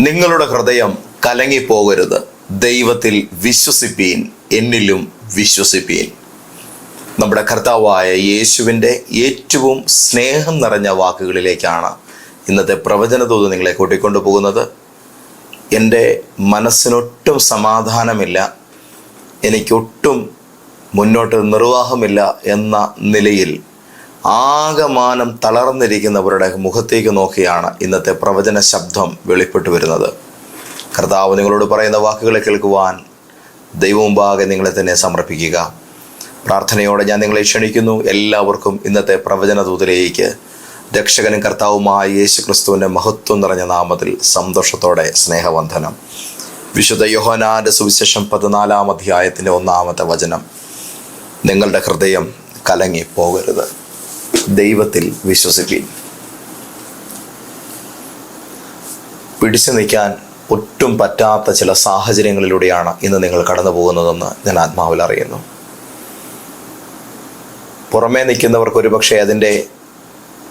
നിങ്ങളുടെ ഹൃദയം കലങ്ങിപ്പോകരുത്. ദൈവത്തിൽ വിശ്വസിപ്പീൻ എന്നിലും വിശ്വസിപ്പീൻ. നമ്മുടെ കർത്താവായ യേശുവിന്റെ ഏറ്റവും സ്നേഹം നിറഞ്ഞ വാക്കുകളിലേക്കാണ് ഇന്നത്തെ പ്രവചനതോത് നിങ്ങളെ കൂട്ടിക്കൊണ്ടു പോകുന്നത് എന്റെ മനസ്സിനൊട്ടും സമാധാനമില്ല. എനിക്കൊട്ടും മുന്നോട്ട് നിർവാഹമില്ല എന്ന നിലയിൽ ആകമാനം തളർന്നിരിക്കുന്നവരുടെ മുഖത്തേക്ക് നോക്കിയാണ് ഇന്നത്തെ പ്രവചന ശബ്ദം വെളിപ്പെട്ടു വരുന്നത്. കർത്താവ് നിങ്ങളോട് പറയുന്ന വാക്കുകളെ കേൾക്കുവാൻ ദൈവമുമ്പാകെ നിങ്ങളെ തന്നെ സമർപ്പിക്കുക. പ്രാർത്ഥനയോടെ ഞാൻ നിങ്ങളെ ക്ഷണിക്കുന്നു. എല്ലാവർക്കും ഇന്നത്തെ പ്രവചന ദൂതിലേക്ക് രക്ഷകനും കർത്താവുമായ യേശു ക്രിസ്തുവിന്റെ മഹത്വം നിറഞ്ഞ നാമത്തിൽ സന്തോഷത്തോടെ സ്നേഹവന്ധനം വിശുദ്ധ യോഹനാന്റെ സുവിശേഷം പതിനാലാം അധ്യായത്തിന്റെ ഒന്നാമത്തെ വചനം. നിങ്ങളുടെ ഹൃദയം കലങ്ങി പോകരുത് ദൈവത്തിൽ വിശ്വസിപ്പീൻ. പിടിച്ചു നിൽക്കാൻ ഒട്ടും പറ്റാത്ത ചില സാഹചര്യങ്ങളിലൂടെയാണ് ഇന്ന് നിങ്ങൾ കടന്നു പോകുന്നതെന്ന് ഞാൻ ആത്മാവിൽ അറിയുന്നു. പുറമേ നിൽക്കുന്നവർക്ക് ഒരുപക്ഷെ അതിന്റെ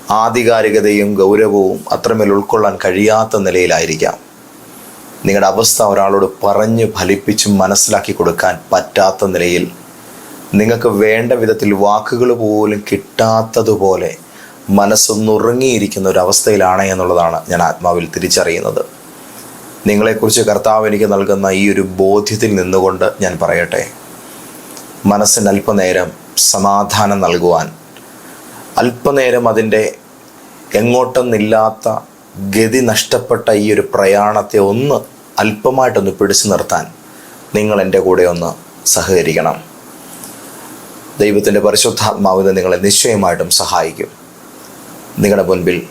ആധികാരികതയും ഗൗരവവും അത്രമേൽ ഉൾക്കൊള്ളാൻ കഴിയാത്ത നിലയിലായിരിക്കാം. നിങ്ങളുടെ അവസ്ഥ ഒരാളോട് പറഞ്ഞ് ഫലിപ്പിച്ചും മനസ്സിലാക്കി കൊടുക്കാൻ പറ്റാത്ത നിലയിൽ നിങ്ങൾക്ക് വേണ്ട വിധത്തിൽ വാക്കുകൾ പോലും കിട്ടാത്തതുപോലെ മനസ്സൊന്നുറങ്ങിയിരിക്കുന്ന ഒരു അവസ്ഥയിലാണ് എന്നുള്ളതാണ് ഞാൻ ആത്മാവിൽ തിരിച്ചറിയുന്നത്. നിങ്ങളെക്കുറിച്ച് കർത്താവ് എനിക്ക് നൽകുന്ന ഈ ഒരു ബോധ്യത്തിൽ നിന്നുകൊണ്ട് ഞാൻ പറയട്ടെ. മനസ്സിന് അല്പനേരം സമാധാനം നൽകുവാൻ അല്പനേരം അതിന്റെ എങ്ങോട്ടെന്നില്ലാത്ത ഗതി നഷ്ടപ്പെട്ട ഈ ഒരു പ്രയാണത്തെ ഒന്ന് അല്പമായിട്ടൊന്ന് പിടിച്ചു നിർത്താൻ നിങ്ങൾ എന്റെ കൂടെ ഒന്ന് സഹകരിക്കണം. ദൈവത്തിന്റെ പരിശുദ്ധാത്മാവിന് നിങ്ങളെ നിശ്ചയമായിട്ടും സഹായിക്കും. നിങ്ങളുടെ മുൻപിൽ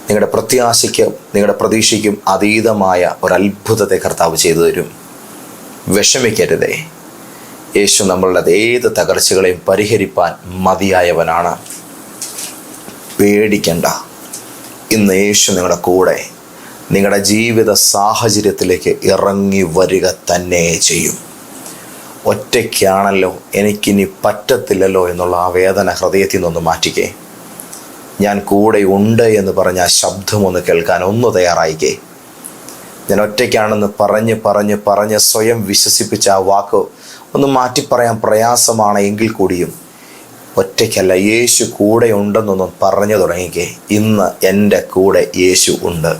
നിങ്ങളുടെ പ്രത്യാശയ്ക്കും നിങ്ങളുടെ പ്രതീക്ഷയ്ക്കും അതീതമായ ഒരു അത്ഭുതത്തെ കർത്താവ് ചെയ്തു തരും. വിഷമിക്കരുതേ. യേശു നമ്മളുടെ ഏത് തകർച്ചകളെയും പരിഹരിപ്പാൻ മതിയായവനാണ്. പേടിക്കണ്ട. ഇന്ന് യേശു നിങ്ങളുടെ കൂടെ നിങ്ങളുടെ ജീവിത സാഹചര്യത്തിലേക്ക് ഇറങ്ങി വരിക തന്നെ ചെയ്യും. ഒറ്റയ്ക്കാണല്ലോ എനിക്കിനി പറ്റത്തില്ലല്ലോ എന്നുള്ള ആ വേദന ഹൃദയത്തിൽ നിന്നൊന്ന് മാറ്റിക്കേ. ഞാൻ കൂടെ ഉണ്ട് എന്ന് പറഞ്ഞ ആ ശബ്ദം ഒന്ന് കേൾക്കാൻ ഒന്ന് തയ്യാറായിക്കേ. ഞാൻ ഒറ്റയ്ക്കാണെന്ന് പറഞ്ഞ് പറഞ്ഞ് പറഞ്ഞ് സ്വയം വിശ്വസിപ്പിച്ച ആ വാക്ക് ഒന്ന് മാറ്റി പറയാൻ പ്രയാസമാണ് എങ്കിൽ കൂടിയും ഒറ്റയ്ക്കല്ല യേശു കൂടെ ഉണ്ടെന്നൊന്ന് പറഞ്ഞു തുടങ്ങിക്കേ. ഇന്ന് എന്റെ കൂടെ യേശു ഉണ്ട്.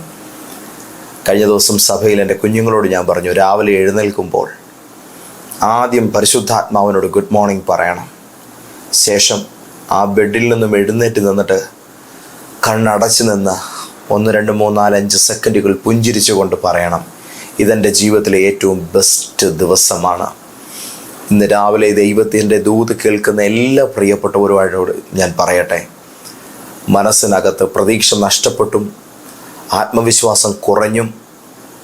കഴിഞ്ഞ ദിവസം സഭയിൽ എന്റെ കുഞ്ഞുങ്ങളോട് ഞാൻ പറഞ്ഞു രാവിലെ എഴുന്നേൽക്കുമ്പോൾ ആദ്യം പരിശുദ്ധാത്മാവിനോട് ഗുഡ് മോർണിംഗ് പറയണം. ശേഷം ആ ബെഡിൽ നിന്നും എഴുന്നേറ്റ് നിന്നിട്ട് കണ്ണടച്ച് നിന്ന് ഒന്ന് രണ്ട് മൂന്ന് നാല് അഞ്ച് സെക്കൻഡുകൾ പുഞ്ചിരിച്ചുകൊണ്ട് പറയണം. ഇതെന്റെ ജീവിതത്തിലെ ഏറ്റവും ബെസ്റ്റ് ദിവസമാണ്. ഇന്ന് രാവിലെ ദൈവത്തിന്റെ ദൂത് കേൾക്കുന്ന എല്ലാ പ്രിയപ്പെട്ടവരുമായോട് ഞാൻ പറയട്ടെ. മനസ്സിനകത്ത് പ്രതീക്ഷ നഷ്ടപ്പെട്ടും ആത്മവിശ്വാസം കുറഞ്ഞും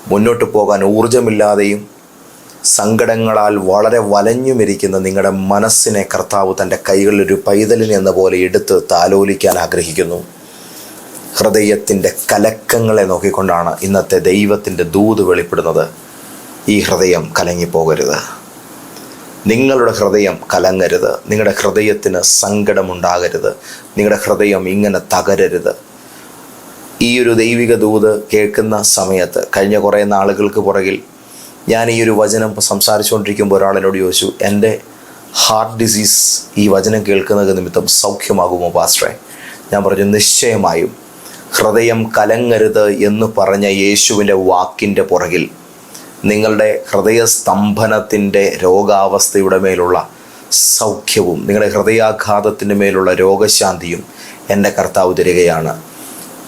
മുന്നോട്ട് പോകാൻ ഊർജമില്ലാതെയും സങ്കടങ്ങളാൽ വളരെ വലഞ്ഞുമിരിക്കുന്ന നിങ്ങളുടെ മനസ്സിനെ കർത്താവ് തന്റെ കൈകളിൽ ഒരു പൈതലിന് എന്ന പോലെ എടുത്ത് താലോലിക്കാൻ ആഗ്രഹിക്കുന്നു. ഹൃദയത്തിന്റെ കലക്കങ്ങളെ നോക്കിക്കൊണ്ടാണ് ഇന്നത്തെ ദൈവത്തിന്റെ ദൂത് വെളിപ്പെടുന്നത്. ഈ ഹൃദയം കലങ്ങിപ്പോകരുത്. നിങ്ങളുടെ ഹൃദയം കലങ്ങരുത്. നിങ്ങളുടെ ഹൃദയത്തിന് സങ്കടമുണ്ടാകരുത്. നിങ്ങളുടെ ഹൃദയം ഇങ്ങനെ തകരരുത്. ഈ ഒരു ദൈവിക ദൂത് കേൾക്കുന്ന സമയത്ത് കഴിഞ്ഞ കുറേ നാളുകൾക്ക് പുറകിൽ ഞാൻ ഈ ഒരു വചനം സംസാരിച്ചുകൊണ്ടിരിക്കുമ്പോൾ ഒരാളിനോട് ചോദിച്ചു എന്റെ ഹാർട്ട് ഡിസീസ് ഈ വചനം കേൾക്കുന്നത് നിമിത്തം സൗഖ്യമാകുമോ പാസ്റ്ററെ ഞാൻ പറഞ്ഞു നിശ്ചയമായും. ഹൃദയം കലങ്ങരുത് എന്ന് പറഞ്ഞ യേശുവിന്റെ വാക്കിന്റെ പുറകിൽ നിങ്ങളുടെ ഹൃദയസ്തംഭനത്തിന്റെ രോഗാവസ്ഥയുടെ മേലുള്ള സൗഖ്യവും നിങ്ങളുടെ ഹൃദയാഘാതത്തിന്റെ മേലുള്ള രോഗശാന്തിയും എന്റെ കർത്താവ് തരികയാണ്.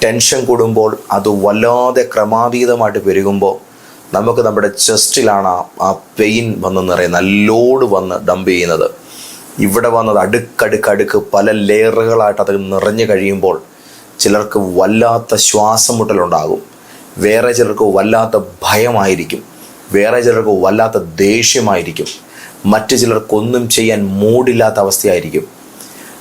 ടെൻഷൻ കൂടുമ്പോൾ അത് വല്ലാതെ ക്രമാതീതമായിട്ട് പെരുകുമ്പോൾ നമുക്ക് നമ്മുടെ ചെസ്റ്റിലാണ് ആ- പെയിൻ വന്ന് നിറയുന്നത്. ലോഡ് വന്ന് ഡംപ് ചെയ്യുന്നത്. ഇവിടെ വന്നത് അടുക്കടുക്കടുക്ക് പല ലെയറുകളായിട്ട് അത് നിറഞ്ഞു കഴിയുമ്പോൾ ചിലർക്ക് വല്ലാത്ത ശ്വാസം മുട്ടലുണ്ടാകും വേറെ ചിലർക്ക് വല്ലാത്ത ഭയമായിരിക്കും. വേറെ ചിലർക്ക് വല്ലാത്ത ദേഷ്യമായിരിക്കും. മറ്റു ചിലർക്കൊന്നും ചെയ്യാൻ മൂടില്ലാത്ത അവസ്ഥയായിരിക്കും.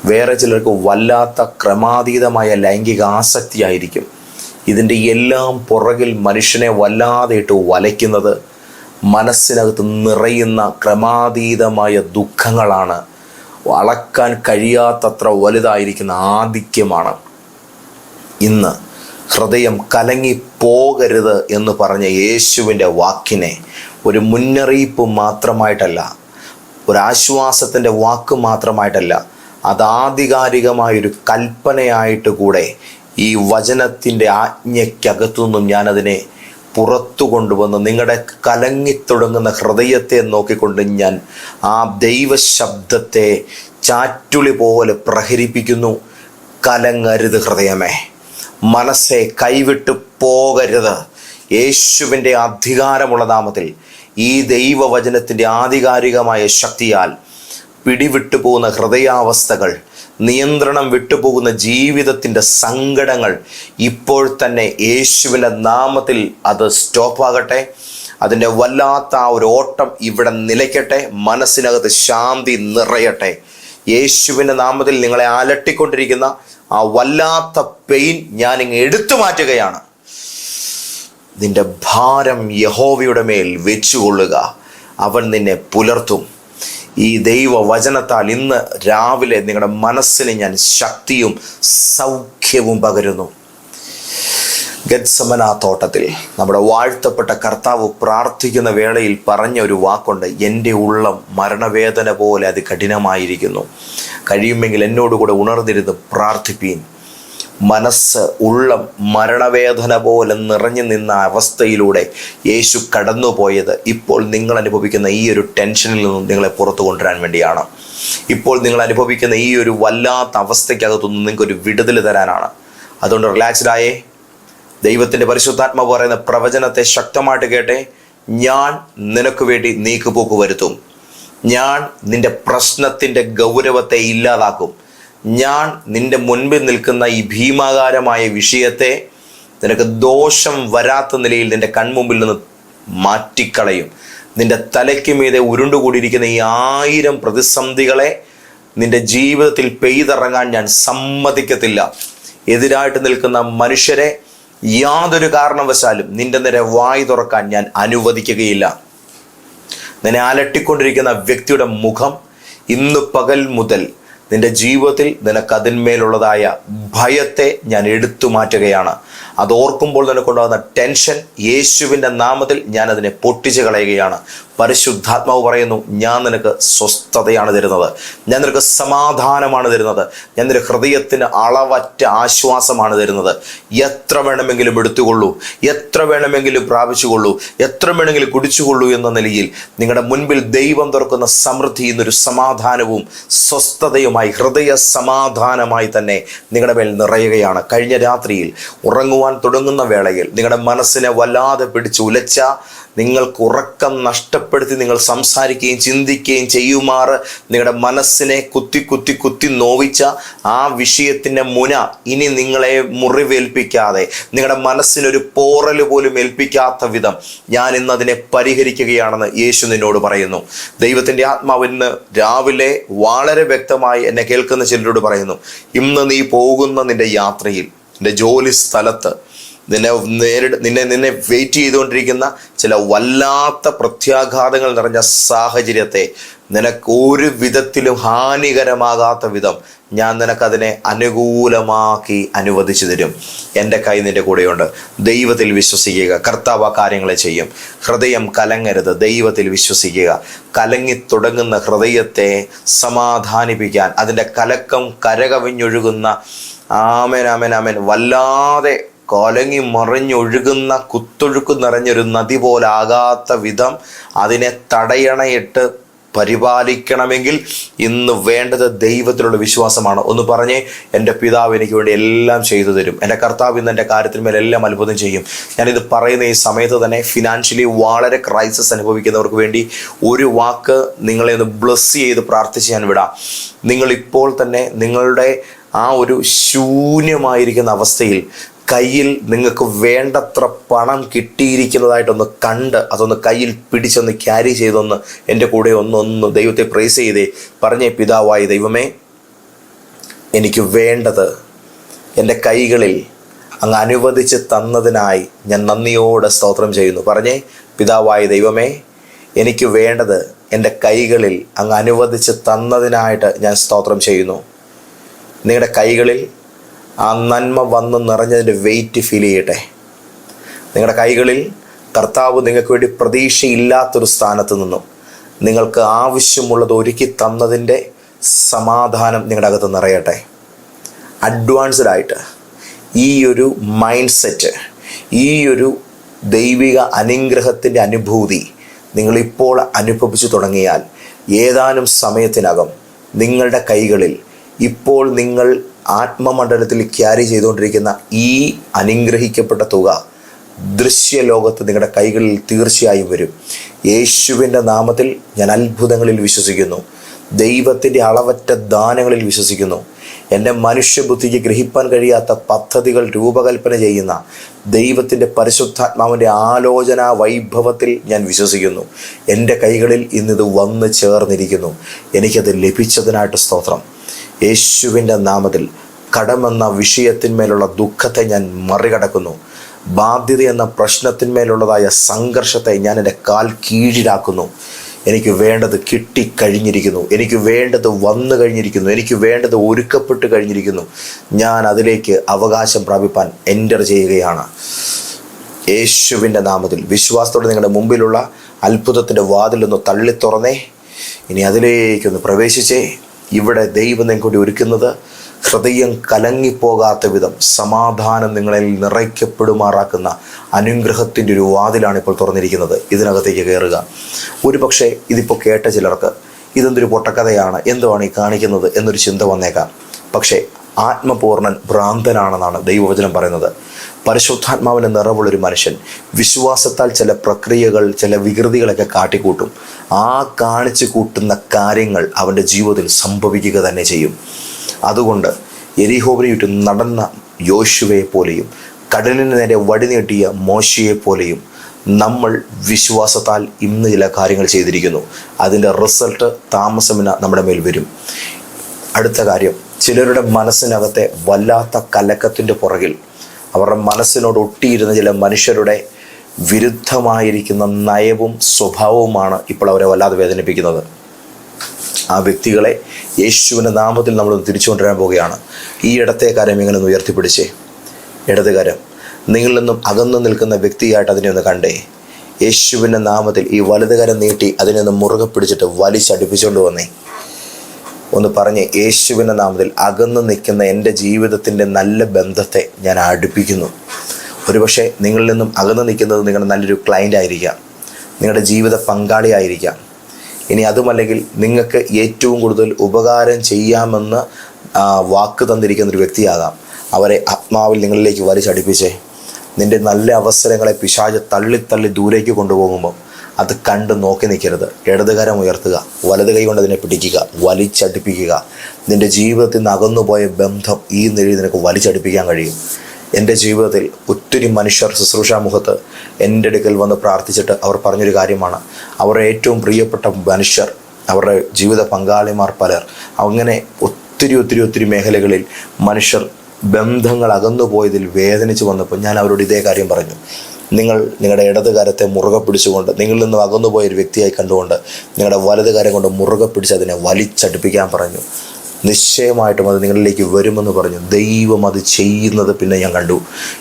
വേറെ ചിലർക്ക് വല്ലാത്ത ക്രമാതീതമായ ലൈംഗിക ആസക്തിയായിരിക്കും ഇതിന്റെ എല്ലാം പുറകിൽ മനുഷ്യനെ വല്ലാതെ ഇട്ട് വലയ്ക്കുന്നത് മനസ്സിനകത്ത് നിറയുന്ന ക്രമാതീതമായ ദുഃഖങ്ങളാണ്. അളക്കാൻ കഴിയാത്തത്ര വലുതായിരിക്കുന്ന ആധിക്യമാണ്. ഇന്ന് ഹൃദയം കലങ്ങി പോകരുത് എന്ന് പറഞ്ഞ യേശുവിന്റെ വാക്കിനെ ഒരു മുന്നറിയിപ്പ് മാത്രമായിട്ടല്ല ഒരാശ്വാസത്തിന്റെ വാക്ക് മാത്രമായിട്ടല്ല അതാധികാരികമായൊരു കൽപ്പനയായിട്ട് കൂടെ ഈ വചനത്തിന്റെ ആജ്ഞയ്ക്കകത്തു നിന്നും ഞാനതിനെ പുറത്തു കൊണ്ടുവന്ന്. നിങ്ങളുടെ കലങ്ങിത്തുടങ്ങുന്ന ഹൃദയത്തെ നോക്കിക്കൊണ്ട് ഞാൻ ആ ദൈവശബ്ദത്തെ ചാറ്റുളി പോലെ പ്രഹരിപ്പിക്കുന്നു. കലങ്ങരുത് ഹൃദയമേ. മനസ്സെ കൈവിട്ട് പോകരുത്. യേശുവിന്റെ അധികാരമുള്ള നാമത്തിൽ ഈ ദൈവവചനത്തിന്റെ ആധികാരികമായ ശക്തിയാൽ പിടിവിട്ടു പോകുന്ന ഹൃദയാവസ്ഥകൾ നിയന്ത്രണം വിട്ടുപോകുന്ന ജീവിതത്തിന്റെ സങ്കടങ്ങൾ ഇപ്പോൾ തന്നെ യേശുവിന്റെ നാമത്തിൽ അത് സ്റ്റോപ്പാകട്ടെ. അതിന്റെ വല്ലാത്ത ആ ഒരു ഓട്ടം ഇവിടെ നിലയ്ക്കട്ടെ. മനസ്സിനകത്ത് ശാന്തി നിറയട്ടെ. യേശുവിന്റെ നാമത്തിൽ നിങ്ങളെ അലട്ടിക്കൊണ്ടിരിക്കുന്ന ആ വല്ലാത്ത പെയിൻ ഞാൻ ഞാനിങ്ങ് എടുത്തു മാറ്റുകയാണ്. നിന്റെ ഭാരം യഹോവയുടെ മേൽ വെച്ചുകൊള്ളുക. അവൻ നിന്നെ പുലർത്തും. ഈ ദൈവ വചനത്താൽ ഇന്ന് രാവിലെ നിങ്ങളുടെ മനസ്സിന് ഞാൻ ശക്തിയും സൗഖ്യവും പകരുന്നു. ഗത്സമന തോട്ടത്തിൽ നമ്മുടെ വാഴ്ത്തപ്പെട്ട കർത്താവ് പ്രാർത്ഥിക്കുന്ന വേളയിൽ പറഞ്ഞ ഒരു വാക്കുണ്ട് എന്റെ ഉള്ളം മരണവേദന പോലെ അത് കഠിനമായിരിക്കുന്നു. കഴിയുമെങ്കിൽ എന്നോടുകൂടെ ഉണർന്നിരുന്ന് പ്രാർത്ഥിപ്പീൻ. മനസ്സ് ഉള്ളം മരണവേദന പോലെ നിറഞ്ഞു നിന്ന അവസ്ഥയിലൂടെ യേശു കടന്നുപോയത് ഇപ്പോൾ നിങ്ങൾ അനുഭവിക്കുന്ന ഈ ഒരു ടെൻഷനിൽ നിന്നും നിങ്ങളെ പുറത്തു കൊണ്ടുവരാൻ വേണ്ടിയാണ്. ഇപ്പോൾ നിങ്ങൾ അനുഭവിക്കുന്ന ഈ ഒരു വല്ലാത്ത അവസ്ഥയ്ക്കകത്തുനിന്ന് നിങ്ങൾക്ക് ഒരു വിടുതൽ തരാനാണ്. അതുകൊണ്ട് റിലാക്സ്ഡ് ആയേ. ദൈവത്തിന്റെ പരിശുദ്ധാത്മാവ് പറയുന്ന പ്രവചനത്തെ ശക്തമായിട്ട് കേട്ടെ. ഞാൻ നിനക്ക് വേണ്ടി നീക്കുപോക്ക് വരുത്തും. ഞാൻ നിന്റെ പ്രശ്നത്തിന്റെ ഗൗരവത്തെ ഇല്ലാതാക്കും. ഞാൻ നിന്റെ മുൻപിൽ നിൽക്കുന്ന ഈ ഭീമാകാരമായ വിഷയത്തെ നിനക്ക് ദോഷം വരാത്ത നിലയിൽ നിന്റെ കൺമുമ്പിൽ നിന്ന് മാറ്റിക്കളയും. നിന്റെ തലയ്ക്ക് മീതെ ഉരുണ്ടുകൂടിയിരിക്കുന്ന ഈ ആയിരം പ്രതിസന്ധികളെ നിന്റെ ജീവിതത്തിൽ പെയ്തിറങ്ങാൻ ഞാൻ സമ്മതിക്കത്തില്ല. എതിരായിട്ട് നിൽക്കുന്ന മനുഷ്യരെ യാതൊരു കാരണവശാലും നിന്റെ നേരെ വായി തുറക്കാൻ ഞാൻ അനുവദിക്കുകയില്ല. നിന്നെ അലട്ടിക്കൊണ്ടിരിക്കുന്ന വ്യക്തിയുടെ മുഖം ഇന്ന് പകൽ മുതൽ നിന്റെ ജീവിതത്തിൽ നിനക്കതിന്മേലുള്ളതായ ഭയത്തെ ഞാൻ എടുത്തു മാറ്റുകയാണ്. അത് ഓർക്കുമ്പോൾ നിനക്കുണ്ടാകുന്ന ടെൻഷൻ യേശുവിന്റെ നാമത്തിൽ ഞാൻ അതിനെ പൊട്ടിച്ചു കളയുകയാണ്. പരിശുദ്ധാത്മാവ് പറയുന്നു ഞാൻ നിനക്ക് സ്വസ്ഥതയാണ് തരുന്നത്. ഞാൻ നിനക്ക് സമാധാനമാണ് തരുന്നത്. ഞാൻ നിന്റെ ഹൃദയത്തിന് അളവറ്റ ആശ്വാസമാണ് തരുന്നത്. എത്ര വേണമെങ്കിലും എടുത്തുകൊള്ളൂ. എത്ര വേണമെങ്കിലും പ്രാപിച്ചുകൊള്ളൂ. എത്ര വേണമെങ്കിലും കുടിച്ചുകൊള്ളൂ എന്ന നിലയിൽ നിങ്ങളുടെ മുൻപിൽ ദൈവം തുറക്കുന്ന സമൃദ്ധി എന്നൊരു സമാധാനവും സ്വസ്ഥതയുമായി ഹൃദയ സമാധാനമായി തന്നെ നിങ്ങളുടെ മേൽ നിറയുകയാണ്. കഴിഞ്ഞ രാത്രിയിൽ ഉറങ്ങുവാൻ തുടങ്ങുന്ന വേളയിൽ നിങ്ങളുടെ മനസ്സിനെ വല്ലാതെ പിടിച്ച് ഉലച്ച നിങ്ങൾക്ക് ഉറക്കം നഷ്ടപ്പെടുത്തി നിങ്ങൾ സംസാരിക്കുകയും ചിന്തിക്കുകയും ചെയ്യുമാറ് നിങ്ങളുടെ മനസ്സിനെ കുത്തി കുത്തി കുത്തി നോവിച്ച ആ വിഷയത്തിന്റെ മുന ഇനി നിങ്ങളെ മുറിവേൽപ്പിക്കാതെ നിങ്ങളുടെ മനസ്സിനൊരു പോറൽ പോലും ഏൽപ്പിക്കാത്ത വിധം ഞാൻ ഇന്ന് അതിനെ പരിഹരിക്കുകയാണെന്ന് യേശു നിന്നോട് പറയുന്നു. ദൈവത്തിന്റെ ആത്മാവ് ഇന്ന് രാവിലെ വളരെ വ്യക്തമായി എന്നെ കേൾക്കുന്ന ചിലരോട് പറയുന്നു ഇന്ന് നീ പോകുന്ന നിന്റെ യാത്രയിൽ നിന്റെ ജോലി സ്ഥലത്ത് നിന്നെ നേരിട നിന്നെ നിന്നെ വെയിറ്റ് ചെയ്തുകൊണ്ടിരിക്കുന്ന ചില വല്ലാത്ത പ്രത്യാഘാതങ്ങൾ നിറഞ്ഞ സാഹചര്യത്തെ നിനക്ക് ഒരു വിധത്തിലും ഹാനികരമാകാത്ത വിധം ഞാൻ നിനക്കതിനെ അനുകൂലമാക്കി അനുവദിച്ചു തരും. എന്റെ കൈ നിന്റെ കൂടെയുണ്ട്. ദൈവത്തിൽ വിശ്വസിക്കുക. കർത്താവ് ആ കാര്യങ്ങളെ ചെയ്യും. ഹൃദയം കലങ്ങരുത്. ദൈവത്തിൽ വിശ്വസിക്കുക. കലങ്ങി തുടങ്ങുന്ന ഹൃദയത്തെ സമാധാനിപ്പിക്കാൻ അതിന്റെ കലക്കം കരകവിഞ്ഞൊഴുകുന്ന ആമേൻ ആമേൻ ആമേൻ. വല്ലാതെ കൊലങ്ങി മറിഞ്ഞൊഴുകുന്ന കുത്തൊഴുക്ക് നിറഞ്ഞൊരു നദി പോലാകാത്ത വിധം അതിനെ തടയണയിട്ട് പരിപാലിക്കണമെങ്കിൽ ഇന്ന് വേണ്ടത് ദൈവത്തിലുള്ള വിശ്വാസമാണ്. ഒന്ന് പറഞ്ഞേ എന്റെ പിതാവ് എനിക്ക് വേണ്ടി എല്ലാം ചെയ്തു തരും. എന്റെ കർത്താവ് ഇന്ന് എന്റെ കാര്യത്തിന്മേൽ എല്ലാം അത്ഭുതം ചെയ്യും. ഞാനിത് പറയുന്ന ഈ സമയത്ത് തന്നെ ഫിനാൻഷ്യലി വളരെ ക്രൈസിസ് അനുഭവിക്കുന്നവർക്ക് വേണ്ടി ഒരു വാക്ക് നിങ്ങളെ ഒന്ന് ബ്ലസ് ചെയ്ത് പ്രാർത്ഥിച്ച് ഞാൻ വിടാം. നിങ്ങൾ ഇപ്പോൾ തന്നെ നിങ്ങളുടെ ആ ഒരു ശൂന്യമായിരിക്കുന്ന അവസ്ഥയിൽ കയ്യിൽ നിങ്ങൾക്ക് വേണ്ടത്ര പണം കിട്ടിയിരിക്കുന്നതായിട്ടൊന്ന് കണ്ട് അതൊന്ന് കയ്യിൽ പിടിച്ചൊന്ന് ക്യാരി ചെയ്തൊന്ന് എന്റെ കൂടെ ഒന്ന് ഒന്ന് ദൈവത്തെ പ്രേസ് ചെയ്തേ. പറഞ്ഞേ പിതാവായ ദൈവമേ എനിക്ക് വേണ്ടത് എന്റെ കൈകളിൽ അങ്ങ് അനുവദിച്ച് തന്നതിനായി ഞാൻ നന്ദിയോടെ സ്തോത്രം ചെയ്യുന്നു. പറഞ്ഞേ പിതാവായ ദൈവമേ എനിക്ക് വേണ്ടത് എന്റെ കൈകളിൽ അങ്ങ് അനുവദിച്ച് തന്നതിനായിട്ട് ഞാൻ സ്തോത്രം ചെയ്യുന്നു. നിങ്ങളുടെ കൈകളിൽ ആ നന്മ വന്ന് നിറഞ്ഞതിന്റെ വെയിറ്റ് ഫീൽ ചെയ്യട്ടെ. നിങ്ങളുടെ കൈകളിൽ കർത്താവ് നിങ്ങൾക്ക് വേണ്ടി പ്രതീക്ഷയില്ലാത്തൊരു സ്ഥാനത്ത് നിന്നും. നിങ്ങൾക്ക് ആവശ്യമുള്ളത് ഒരുക്കി തന്നതിന്റെ സമാധാനം നിങ്ങളുടെ അകത്ത് നിറയട്ടെ. അഡ്വാൻസ്ഡ് ആയിട്ട് ഈ ഒരു മൈൻഡ് സെറ്റ് ഈ ഒരു ദൈവിക അനുഗ്രഹത്തിന്റെ അനുഭൂതി നിങ്ങളിപ്പോൾ അനുഭവിച്ചു തുടങ്ങിയാൽ ഏതാനും സമയത്തിനകം നിങ്ങളുടെ കൈകളിൽ ഇപ്പോൾ നിങ്ങൾ ആത്മമണ്ഡലത്തിൽ ക്യാരി ചെയ്തുകൊണ്ടിരിക്കുന്ന ഈ അനുഗ്രഹിക്കപ്പെട്ട തുക ദൃശ്യലോകത്ത് നിങ്ങളുടെ കൈകളിൽ തീർച്ചയായും വരും. യേശുവിന്റെ നാമത്തിൽ ഞാൻ അത്ഭുതങ്ങളിൽ വിശ്വസിക്കുന്നു. ദൈവത്തിന്റെ അളവറ്റ ദാനങ്ങളിൽ വിശ്വസിക്കുന്നു. എന്റെ മനുഷ്യബുദ്ധിക്ക് ഗ്രഹിപ്പാൻ കഴിയാത്ത പദ്ധതികൾ രൂപകൽപ്പന ചെയ്യുന്ന ദൈവത്തിന്റെ പരിശുദ്ധാത്മാവിന്റെ ആലോചന വൈഭവത്തിൽ ഞാൻ വിശ്വസിക്കുന്നു. എന്റെ കൈകളിൽ ഇന്നിത് വന്ന് ചേർന്നിരിക്കുന്നു. എനിക്കത് ലഭിച്ചതിനായിട്ട് സ്തോത്രം. യേശുവിന്റെ നാമത്തിൽ കടമെന്ന വിഷയത്തിന്മേലുള്ള ദുഃഖത്തെ ഞാൻ മറികടക്കുന്നു. ബാധ്യത എന്ന പ്രശ്നത്തിന്മേലുള്ളതായ സംഘർഷത്തെ ഞാൻ എന്റെ കാൽ കീഴിലാക്കുന്നു. എനിക്ക് വേണ്ടത് കിട്ടിക്കഴിഞ്ഞിരിക്കുന്നു. എനിക്ക് വേണ്ടത് വന്നു കഴിഞ്ഞിരിക്കുന്നു. എനിക്ക് വേണ്ടത് ഒരുക്കപ്പെട്ട് കഴിഞ്ഞിരിക്കുന്നു. ഞാൻ അതിലേക്ക് അവകാശം പ്രാപിപ്പാൻ എന്റർ ചെയ്യുകയാണ്. യേശുവിന്റെ നാമത്തിൽ വിശ്വാസത്തോടെ നിങ്ങളുടെ മുമ്പിലുള്ള അത്ഭുതത്തിന്റെ വാതിലൊന്ന് തള്ളി തുറന്നേ ഇനി അതിലേക്കൊന്ന് പ്രവേശിച്ചേ. ഇവിടെ ദൈവം നിങ്ങൾക്ക് ഒരുക്കുന്നത് ഹൃദയം കലങ്ങിപ്പോകാത്ത വിധം സമാധാനം നിങ്ങളിൽ നിറയ്ക്കപ്പെടുമാറാക്കുന്ന അനുഗ്രഹത്തിന്റെ ഒരു വാതിലാണ് ഇപ്പോൾ തുറന്നിരിക്കുന്നത്. ഇതിനകത്തേക്ക് കയറുക. ഒരു പക്ഷേ ഇതിപ്പോൾ കേട്ട ചിലർക്ക് ഇതെന്തൊരു പൊട്ടക്കഥയാണ് എന്തുവാണ് ഈ കാണിക്കുന്നത് എന്നൊരു ചിന്ത വന്നേക്കാം. പക്ഷേ ആത്മപൂർണൻ ഭ്രാന്തനാണെന്നാണ് ദൈവവചനം പറയുന്നത്. പരിശുദ്ധാത്മാവിന് നിറവുള്ളൊരു മനുഷ്യൻ. വിശ്വാസത്താൽ ചില പ്രക്രിയകൾ ചില വികൃതികളൊക്കെ കാട്ടിക്കൂട്ടും. ആ കാണിച്ചു കൂട്ടുന്ന കാര്യങ്ങൾ അവന്റെ ജീവിതത്തിൽ സംഭവിക്കുക തന്നെ ചെയ്യും. അതുകൊണ്ട് എരിഹോബിനെ ചുറ്റും നടന്ന യോശുവയെ പോലെയും കടലിന് നേരെ വടി നീട്ടിയ മോശയെ പോലെയും നമ്മൾ വിശ്വാസത്താൽ ഇന്ന് ചില കാര്യങ്ങൾ ചെയ്തിരിക്കുന്നു. അതിന്റെ റിസൾട്ട് താമസമിന നമ്മുടെ മേൽ വരും. അടുത്ത കാര്യം ചിലരുടെ മനസ്സിനകത്തെ വല്ലാത്ത കലക്കത്തിന്റെ പുറകിൽ അവരുടെ മനസ്സിനോട് ഒട്ടിയിരുന്ന ചില മനുഷ്യരുടെ വിരുദ്ധമായിരിക്കുന്ന നയവും സ്വഭാവവുമാണ് ഇപ്പോൾ അവരെ വല്ലാതെ വേദനിപ്പിക്കുന്നത്. ആ വ്യക്തികളെ യേശുവിന്റെ നാമത്തിൽ നമ്മൾ തിരിച്ചുകൊണ്ടുവരാൻ പോവുകയാണ്. ഈ ഇടത്തെ കാര്യം ഇങ്ങനെ ഒന്ന് ഉയർത്തിപ്പിടിച്ചേ? ഇടത് കരം നിങ്ങളിൽ നിന്നും അകന്നു നിൽക്കുന്ന വ്യക്തിയായിട്ട് അതിനെ ഒന്ന് കണ്ടേ. യേശുവിന്റെ നാമത്തിൽ ഈ വലതുകരം നീട്ടി അതിനെ ഒന്ന് മുറുകെ പിടിച്ചിട്ട് വലിച്ചടിപ്പിച്ചുകൊണ്ട് വന്നേ. ഒന്ന് പറഞ്ഞ് യേശുവിന്റെ നാമത്തിൽ അകന്നു നിൽക്കുന്ന എന്റെ ജീവിതത്തിന്റെ നല്ല ബന്ധത്തെ ഞാൻ അടുപ്പിക്കുന്നു. ഒരുപക്ഷെ നിങ്ങളിൽ നിന്നും അകന്നു നിൽക്കുന്നത് നിങ്ങളുടെ നല്ലൊരു ക്ലയന്റ് ആയിരിക്കാം. നിങ്ങളുടെ ജീവിത പങ്കാളി ആയിരിക്കാം. ഇനി അതുമല്ലെങ്കിൽ നിങ്ങൾക്ക് ഏറ്റവും കൂടുതൽ ഉപകാരം ചെയ്യാമെന്ന് വാക്ക് തന്നിരിക്കുന്ന ഒരു വ്യക്തിയാകാം. അവരെ ആത്മാവിൽ നിങ്ങളിലേക്ക് വലിച്ചടിപ്പിച്ചേ. നിന്റെ നല്ല അവസരങ്ങളെ പിശാച് തള്ളി തള്ളി ദൂരേക്ക് കൊണ്ടുപോകുമ്പോൾ അത് കണ്ട് നോക്കി നിൽക്കരുത്. ഇടതുകരം ഉയർത്തുക വലത് കൈ കൊണ്ട് അതിനെ പിടിക്കുക വലിച്ചടിപ്പിക്കുക. നിന്റെ ജീവിതത്തിൽ നിന്ന് അകന്നുപോയ ബന്ധം ഈ നിലയിൽ നിനക്ക് വലിച്ചടിപ്പിക്കാൻ കഴിയും. എന്റെ ജീവിതത്തിൽ ഒത്തിരി മനുഷ്യർ ശുശ്രൂഷാമുഖത്ത് എന്റെ അടുക്കൽ വന്ന് പ്രാർത്ഥിച്ചിട്ട് അവർ പറഞ്ഞൊരു കാര്യമാണ്. അവരുടെ ഏറ്റവും പ്രിയപ്പെട്ട മനുഷ്യർ അവരുടെ ജീവിത പങ്കാളിമാർ പലർ അങ്ങനെ ഒത്തിരി ഒത്തിരി ഒത്തിരി മേഖലകളിൽ മനുഷ്യർ ബന്ധങ്ങൾ അകന്നുപോയതിൽ വേദനിച്ച് വന്നപ്പോൾ ഞാൻ അവരോട് ഇതേ കാര്യം പറഞ്ഞു. നിങ്ങൾ നിങ്ങളുടെ ഇടതുകാരത്തെ മുറുകെ പിടിച്ചുകൊണ്ട് നിങ്ങളിൽ നിന്ന് അകന്നുപോയ ഒരു വ്യക്തിയായി കണ്ടുകൊണ്ട് നിങ്ങളുടെ വലത് കരം കൊണ്ട് മുറുകെ പിടിച്ച് അതിനെ വലിച്ചടുപ്പിക്കാൻ പറഞ്ഞു. നിശ്ചയമായിട്ടും അത് നിങ്ങളിലേക്ക് വരുമെന്ന് പറഞ്ഞു. ദൈവം അത് ചെയ്യുന്നത് പിന്നെ ഞാൻ കണ്ടു.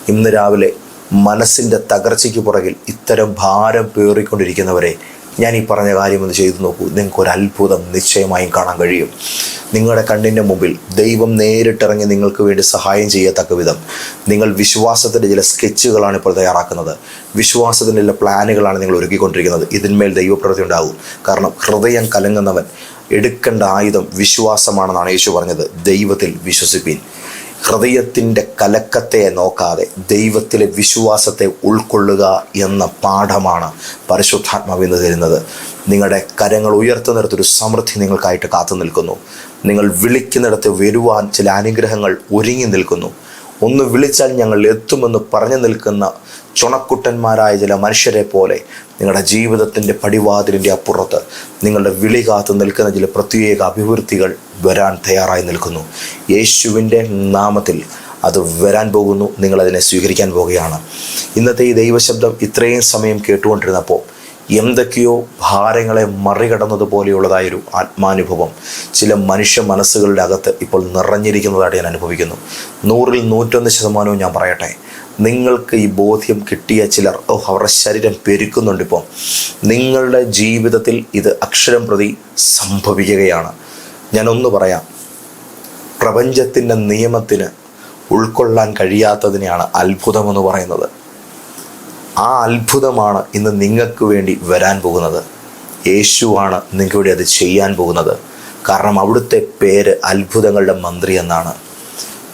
ഇന്ന് രാവിലെ മനസ്സിന്റെ തകർച്ചയ്ക്ക് പുറകിൽ ഇത്തരം ഭാരം പേറിക്കൊണ്ടിരിക്കുന്നവരെ ഞാൻ ഈ പറഞ്ഞ കാര്യം ഒന്ന് ചെയ്തു നോക്കൂ. നിങ്ങൾക്ക് ഒരു അത്ഭുതം നിശ്ചയമായും കാണാൻ കഴിയും. നിങ്ങളുടെ കണ്ണിന്റെ മുമ്പിൽ ദൈവം നേരിട്ടിറങ്ങി നിങ്ങൾക്ക് വേണ്ടി സഹായം ചെയ്യത്തക്ക വിധം നിങ്ങൾ വിശ്വാസത്തിന്റെ ചില സ്കെച്ചുകളാണ് ഇപ്പോൾ തയ്യാറാക്കുന്നത്. വിശ്വാസത്തിന്റെ ചില പ്ലാനുകളാണ് നിങ്ങൾ ഒരുക്കിക്കൊണ്ടിരിക്കുന്നത്. ഇതിന്മേൽ ദൈവപ്രവൃത്തി ഉണ്ടാകും. കാരണം ഹൃദയം കലങ്ങുന്നവൻ എടുക്കേണ്ട ആയുധം വിശ്വാസമാണെന്നാണ് യേശു പറഞ്ഞത്. ദൈവത്തിൽ വിശ്വസിപ്പീൻ. ഹൃദയത്തിന്റെ കലക്കത്തെ നോക്കാതെ ദൈവത്തിലെ വിശ്വാസത്തെ ഉൾക്കൊള്ളുക എന്ന പാഠമാണ് പരിശുദ്ധാത്മാവ് ഇന്ന് തരുന്നത്. നിങ്ങളുടെ കരങ്ങൾ ഉയർത്തുന്നിടത്തൊരു സമൃദ്ധി നിങ്ങൾക്കായിട്ട് കാത്തു നിൽക്കുന്നു. നിങ്ങൾ വിളിക്കുന്നിടത്ത് വരുവാൻ ചില അനുഗ്രഹങ്ങൾ ഒരുങ്ങി നിൽക്കുന്നു. ഒന്ന് വിളിച്ചാൽ ഞങ്ങൾ എത്തുമെന്ന് പറഞ്ഞു നിൽക്കുന്ന ചുണക്കുട്ടന്മാരായ ചില മനുഷ്യരെ പോലെ നിങ്ങളുടെ ജീവിതത്തിന്റെ പടിവാതിലിന്റെ അപ്പുറത്ത് നിങ്ങളുടെ വിളി കാത്തു നിൽക്കുന്ന ചില പ്രത്യേക അഭിവൃദ്ധികൾ വരാൻ തയ്യാറായി നിൽക്കുന്നു. യേശുവിന്റെ നാമത്തിൽ അത് വരാൻ പോകുന്നു. നിങ്ങളതിനെ സ്വീകരിക്കാൻ പോവുകയാണ് ഇന്നത്തെ ഈ ദൈവശബ്ദം ഇത്രയും സമയം കേട്ടുകൊണ്ടിരുന്നപ്പോൾ എന്തൊക്കെയോ ഭാരങ്ങളെ മറികടന്നതുപോലെയുള്ളതായൊരു ആത്മാനുഭവം ചില മനുഷ്യ മനസ്സുകളുടെ അകത്ത് ഇപ്പോൾ നിറഞ്ഞിരിക്കുന്നതായിട്ട് ഞാൻ അനുഭവിക്കുന്നു. നൂറിൽ നൂറ്റൊന്ന് ശതമാനവും ഞാൻ പറയട്ടെ. നിങ്ങൾക്ക് ഈ ബോധ്യം കിട്ടിയ ചിലർ ഓ അവരുടെ ശരീരം പെരുക്കുന്നുണ്ട് ഇപ്പോൾ നിങ്ങളുടെ ജീവിതത്തിൽ ഇത് അക്ഷരം പ്രതി സംഭവിക്കുകയാണ്. ഞാനൊന്ന് പറയാം. പ്രപഞ്ചത്തിന്റെ നിയമത്തിന് ഉൾക്കൊള്ളാൻ കഴിയാത്തതിനെയാണ് അത്ഭുതമെന്ന് പറയുന്നത്. ആ അത്ഭുതമാണ് ഇന്ന് നിങ്ങൾക്ക് വേണ്ടി വരാൻ പോകുന്നത്. യേശുവാണ് നിങ്ങൾക്ക് വേണ്ടി അത് ചെയ്യാൻ പോകുന്നത്. കാരണം അവിടുത്തെ പേര് അത്ഭുതങ്ങളുടെ മന്ത്രി എന്നാണ്.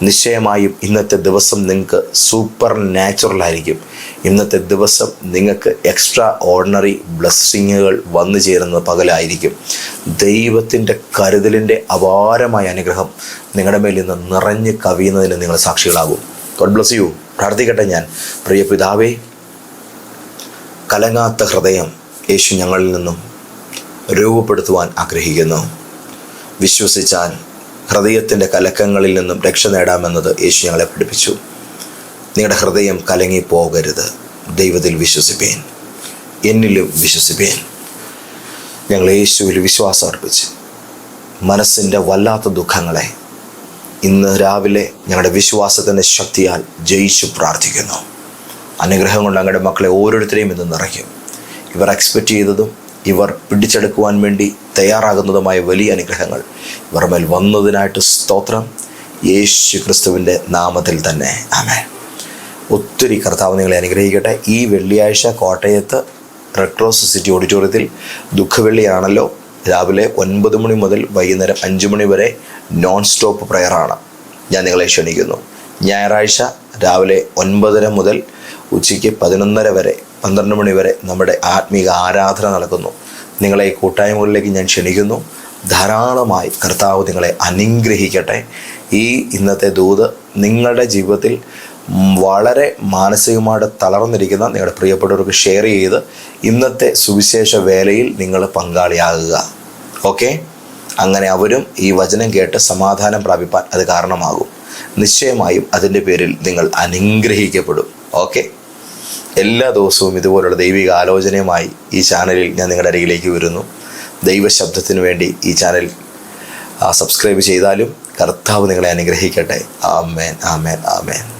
നിശ്ചയമായും ഇന്നത്തെ ദിവസം നിങ്ങൾക്ക് സൂപ്പർ നാച്ചുറൽ ആയിരിക്കും. ഇന്നത്തെ ദിവസം നിങ്ങൾക്ക് എക്സ്ട്രാ ഓർഡിനറി ബ്ലെസ്സിങ്ങുകൾ വന്നു ചേരുന്ന പകലായിരിക്കും. ദൈവത്തിന്റെ കരുതലിന്റെ അപാരമായ അനുഗ്രഹം നിങ്ങളുടെ മേൽ ഇന്ന് നിറഞ്ഞ് കവിയുന്നതിന് നിങ്ങൾ സാക്ഷികളാകും. ഗോഡ് ബ്ലസ് യു പ്രാർത്ഥിക്കട്ടെ ഞാൻ. പ്രിയ പിതാവേ കലങ്ങാത്ത ഹൃദയം യേശു ഞങ്ങളിൽ നിന്നും രൂപപ്പെടുത്തുവാൻ ആഗ്രഹിക്കുന്നു. വിശ്വസിച്ചാൽ ഹൃദയത്തിന്റെ കലക്കങ്ങളിൽ നിന്നും രക്ഷ നേടാമെന്നത് യേശു ഞങ്ങളെ പഠിപ്പിച്ചു. നിങ്ങളുടെ ഹൃദയം കലങ്ങി പോകരുത്. ദൈവത്തിൽ വിശ്വസിപ്പേൻ. എന്നിലും വിശ്വസിപ്പേൻ. ഞങ്ങൾ യേശുവിൽ വിശ്വാസം അർപ്പിച്ച് മനസ്സിന്റെ വല്ലാത്ത ദുഃഖങ്ങളെ ഇന്ന് രാവിലെ ഞങ്ങളുടെ വിശ്വാസത്തിന്റെ ശക്തിയാൽ ജയിച്ചു പ്രാർത്ഥിക്കുന്നു. അനുഗ്രഹം കൊണ്ട് ഞങ്ങളുടെ മക്കളെ ഓരോരുത്തരെയും ഇന്ന് നിറയ്ക്കും. ഇവർ എക്സ്പെക്റ്റ് ചെയ്തതും ഇവർ പിടിച്ചെടുക്കുവാൻ വേണ്ടി തയ്യാറാകുന്നതുമായ വലിയ അനുഗ്രഹങ്ങൾ. ഇവർ മേൽ വന്നതിനായിട്ട് സ്തോത്രം. യേശു ക്രിസ്തുവിന്റെ നാമത്തിൽ തന്നെ. ആമേ ഒത്തിരി കർത്താവ് നിങ്ങളെ അനുഗ്രഹിക്കട്ടെ. ഈ വെള്ളിയാഴ്ച കോട്ടയത്ത് റെഡ് ക്രോസ് സിറ്റി ഓഡിറ്റോറിയത്തിൽ ദുഃഖവെള്ളിയാണല്ലോ. രാവിലെ ഒൻപത് മണി മുതൽ വൈകുന്നേരം അഞ്ച് മണി വരെ നോൺ സ്റ്റോപ്പ് പ്രയറാണ് ഞാൻ നിങ്ങളെ ക്ഷണിക്കുന്നു. ഞായറാഴ്ച രാവിലെ ഒൻപതര മുതൽ ഉച്ചയ്ക്ക് പതിനൊന്നര വരെ പന്ത്രണ്ട് മണി വരെ നമ്മുടെ ആത്മീക ആരാധന നടക്കുന്നു. നിങ്ങളെ കൂട്ടായ്മകളിലേക്ക് ഞാൻ ക്ഷണിക്കുന്നു. ധാരാളമായി കർത്താവ് നിങ്ങളെ അനുഗ്രഹിക്കട്ടെ. ഈ ഇന്നത്തെ ദൂത് നിങ്ങളുടെ ജീവിതത്തിൽ വളരെ മാനസികമായിട്ട് തളർന്നിരിക്കുന്ന നിങ്ങളുടെ പ്രിയപ്പെട്ടവർക്ക് ഷെയർ ചെയ്ത് ഇന്നത്തെ സുവിശേഷ വേലയിൽ നിങ്ങൾ പങ്കാളിയാകുക. ഓക്കെ? അങ്ങനെ അവരും ഈ വചനം കേട്ട് സമാധാനം പ്രാപിപ്പാൻ അത് കാരണമാകും. നിശ്ചയമായും അതിന്റെ പേരിൽ നിങ്ങൾ അനുഗ്രഹിക്കപ്പെടും. ഓക്കെ? എല്ലാ ദിവസവും ഇതുപോലുള്ള ദൈവിക ആലോചനയുമായി ഈ ചാനലിൽ ഞാൻ നിങ്ങളുടെ അരികിലേക്ക് വരുന്നു. ദൈവശബ്ദത്തിന് വേണ്ടി ഈ ചാനൽ സബ്സ്ക്രൈബ് ചെയ്താലും കർത്താവ് നിങ്ങളെ അനുഗ്രഹിക്കട്ടെ. ആമേൻ ആമേൻ ആമേൻ.